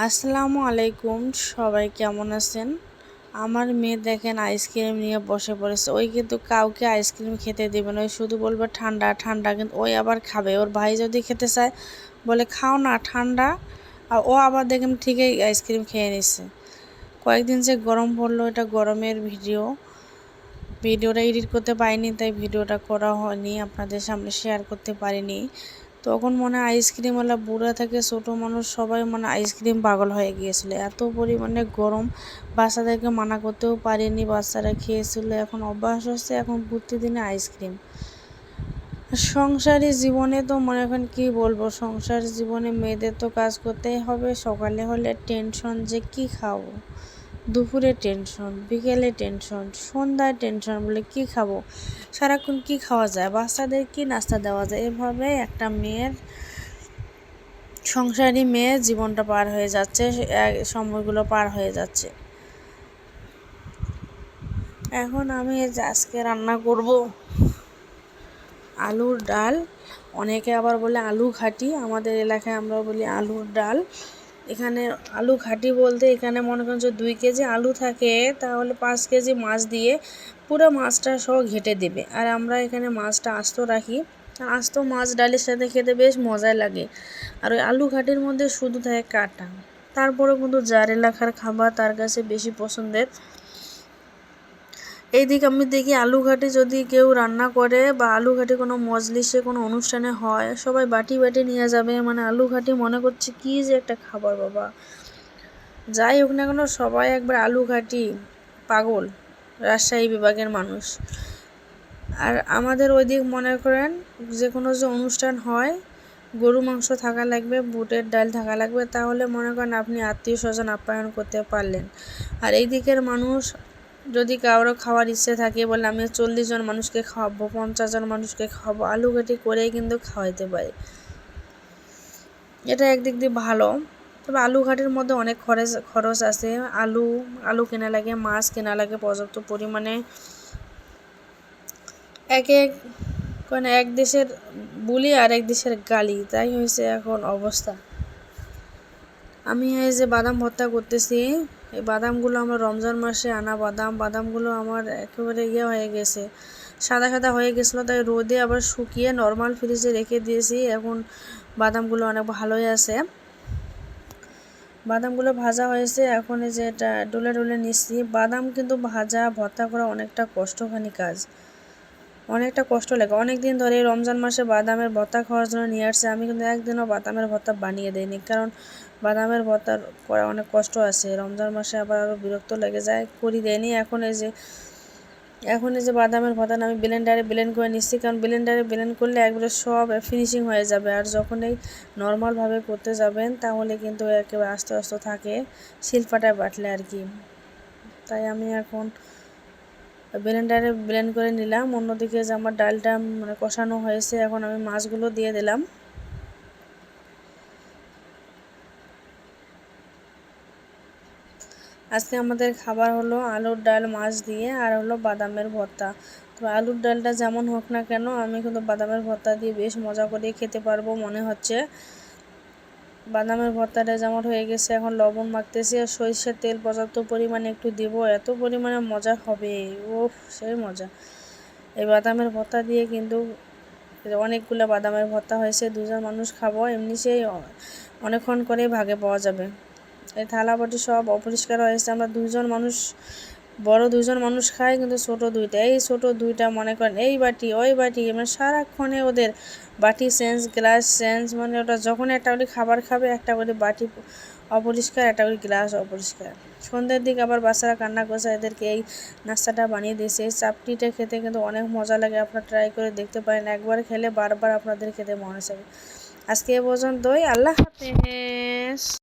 আসসালামু আলাইকুম, সবাই কেমন আছেন? আমার মেয়ে দেখেন আইসক্রিম নিয়ে বসে পড়েছে। ওই কিন্তু কাউকে আইসক্রিম খেতে দেবে না, ওই শুধু বলবে, ঠান্ডা ঠান্ডা। কিন্তু ওই আবার খাবে। ওর ভাই যদি খেতে চায়, বলে, খাও না, ঠান্ডা। আর ও আবার দেখেন ঠিকই আইসক্রিম খেয়ে নিচ্ছে কয়েকদিন যে গরম পড়ল, এটা গরমের ভিডিও। ভিডিওটা এডিট করতে পারিনি, তাই ভিডিওটা করা হয়নি, আপনাদের সামনে শেয়ার করতে পারিনি। তখন মনে আইসক্রিমওয়ালা বুড়া থেকে ছোট মানুষ সবাই মানে আইসক্রিম পাগল হয়ে গিয়েছিল। এত পরিমাণে গরম বাচ্চাদেরকে মানা করতেও পারিনি, বাচ্চারা খেয়েছিল, এখন অভ্যাস হচ্ছে এখন প্রতিদিনে আইসক্রিম সংসারী জীবনে তো মনে করেন কী বলব, সংসার জীবনে মেয়েদের তো কাজ করতেই হবে, সকালে হলে টেনশন যে কি খাব। দুপুরে টেনশন বিকেলে টেনশন সন্ধ্যায় টেনশন বলে কি খাব? সারাক্ষণ কি খাওয়া যায়? বাচ্চাদের কি নাস্তা দেওয়া যায়? এভাবে একটা মেয়ের, সংসারী মেয়ের জীবনটা পার হয়ে যাচ্ছে সময়গুলো পার হয়ে যাচ্ছে। এখন আমি আজকে রান্না করব। আলুর ডাল, অনেকে আবার বলে আলু ঘাটি, আমাদের এলাকায় আমরা বলি আলুর ডাল। এখানে আলু ঘাটি বলতে এখানে মনে করেন যে দুই কেজি আলু থাকে, তাহলে পাঁচ কেজি মাছ দিয়ে পুরো মাছটা সহ ঘেটে দেবে। আর আমরা এখানে মাছটা আস্ত রাখি। আস্ত মাছ ডালের সাথে খেতে বেশ মজাই লাগে। আর ওই আলু ঘাটির মধ্যে শুধু থাকে কাটা। তারপরে কিন্তু জার এলাকার খাবার তার কাছে বেশি পছন্দের। এইদিকে আমি দেখি আলু ঘাটি যদি কেউ রান্না করে বা আলু ঘাটি কোনো মজলিসে, কোনো অনুষ্ঠানে হয়, সবাই বাটি বাটি নিয়ে যাবে। মানে আলু ঘাটি মনে করছে কী যে একটা খাবার, বাবা। যাই হোক না কেন, সবাই একবার আলু ঘাটি পাগল, রাজশাহী বিভাগের মানুষ। আর আমাদের ওই দিক মনে করেন যে কোনো যে অনুষ্ঠান হয়, গরু মাংস থাকা লাগবে, বুটের ডাল থাকা লাগবে, তাহলে মনে করেন আপনি আত্মীয় স্বজন আপ্যায়ন করতে পারলেন। আর এই দিকের মানুষ যদি কারও খাওয়ার ইচ্ছে থাকে, বলে আমি চল্লিশ জন মানুষকে খাওয়াবো, পঞ্চাশ জন মানুষকে খাওয়াবো, আলু ঘাটি করেই কিন্তু খাওয়াইতে পারি। এটা একদিক দিয়ে ভালো। তবে আলু ঘাটির মধ্যে অনেক খরচ খরচ আছে। আলু আলু কেনা লাগে, মাছ কেনা লাগে পর্যাপ্ত পরিমাণে। এক এক মানে এক দেশের বুলি আর এক দেশের গালি, তাই হয়েছে এখন অবস্থা। আমি এই যে বাদাম ভর্তা করতেছি, এই বাদামগুলো আমার রমজান মাসে আনা বাদাম। বাদামগুলো আমার একেবারে ইয়ে হয়ে গেছে, সাদা সাদা হয়ে গেছিল, তাই রোদে আবার শুকিয়ে নর্মাল ফ্রিজে রেখে দিয়েছি। এখন বাদামগুলো অনেক ভালোই আছে। বাদামগুলো ভাজা হয়েছে, এখন এই যে এটা ডুলে ডুলে নিচ্ছি। বাদাম কিন্তু ভাজা, ভর্তা করা অনেকটা কষ্টখানি কাজ। অনেকটা কষ্ট লাগে। অনেক দিন ধরে রমজান মাসে বাদামের ভর্তা খাওয়ার জন্য নিয়ে আসছে। আমি কিন্তু একদিনও বাদামের ভর্তা বানিয়ে দিইনি। কারণ বাদামের ভর্তা করা অনেক কষ্ট আছে। রমজান মাসে আবার আরও বিরক্ত লেগে যায়। করি দেয়নি এখন এই যে, এখন এই যে বাদামের ভর্তা আমি ব্লেন্ডারে ব্লেন্ড করে নিচ্ছি। কারণ ব্লেন্ডারে ব্লেন্ড করলে একবারে সব ফিনিশিং হয়ে যাবে। আর যখন এই নর্মালভাবে করতে যাবেন, তাহলে কিন্তু একেবারে আস্তে আস্তে থাকে। শিলপাটায় বাটলে আর কি। তাই আমি এখন ব্লেন্ডারে ব্লেন্ড করে নিলাম। অন্যদিকে যে আমার ডালটা মানে কষানো হয়েছে, এখন আমি মাছগুলো দিয়ে দিলাম। আজকে আমাদের খাবার হলো আলুর ডাল মাছ দিয়ে, আর হলো বাদামের ভর্তা। তো আলুর ডালটা যেমন হোক না কেন, আমি কিন্তু বাদামের ভর্তা দিয়ে বেশ মজা করে খেতে পারব মনে হচ্ছে। বাদামের ভর্তাটা যেমন হয়ে গেছে, এখন লবণ মাখতেছি আর সরিষার তেল পর্যাপ্ত পরিমাণে একটু দেবো। এত পরিমাণে মজা হবে ও সেই মজা। এই বাদামের ভর্তা দিয়ে কিন্তু অনেকগুলো বাদামের ভর্তা হয়েছে দুজন মানুষ খাব, এমনি সেই অনেকক্ষণ করেই ভাগে পাওয়া যাবে। এই থালাবাটি সব অপরিষ্কার হয়েছে আমরা দুজন মানুষ, বড় দুজন মানুষ খায় কিন্তু ছোট দুইটা। এই ছোট দুইটা মনে করেন, এই বাটি, ওই বাটি মানে সারাক্ষণে ওদের বাটি সেন্স, গ্লাস সেন্স মানে ওটা যখন একটা করে খাবার খাবে, একটা করে বাটি অপরিষ্কার, একটা করে গ্লাস অপরিষ্কার। সন্ধ্যের দিকে আবার বাচ্চারা কান্না করছে, এদেরকে এই নাস্তাটা বানিয়ে দিয়েছে। এই চাপটিটা খেতে কিন্তু অনেক মজা লাগে, আপনারা ট্রাই করে দেখতে পারেন। একবার খেলে বারবার আপনাদের খেতে মনে চাবে। আজকে এ পর্যন্তই, আল্লাহ হাফেজ।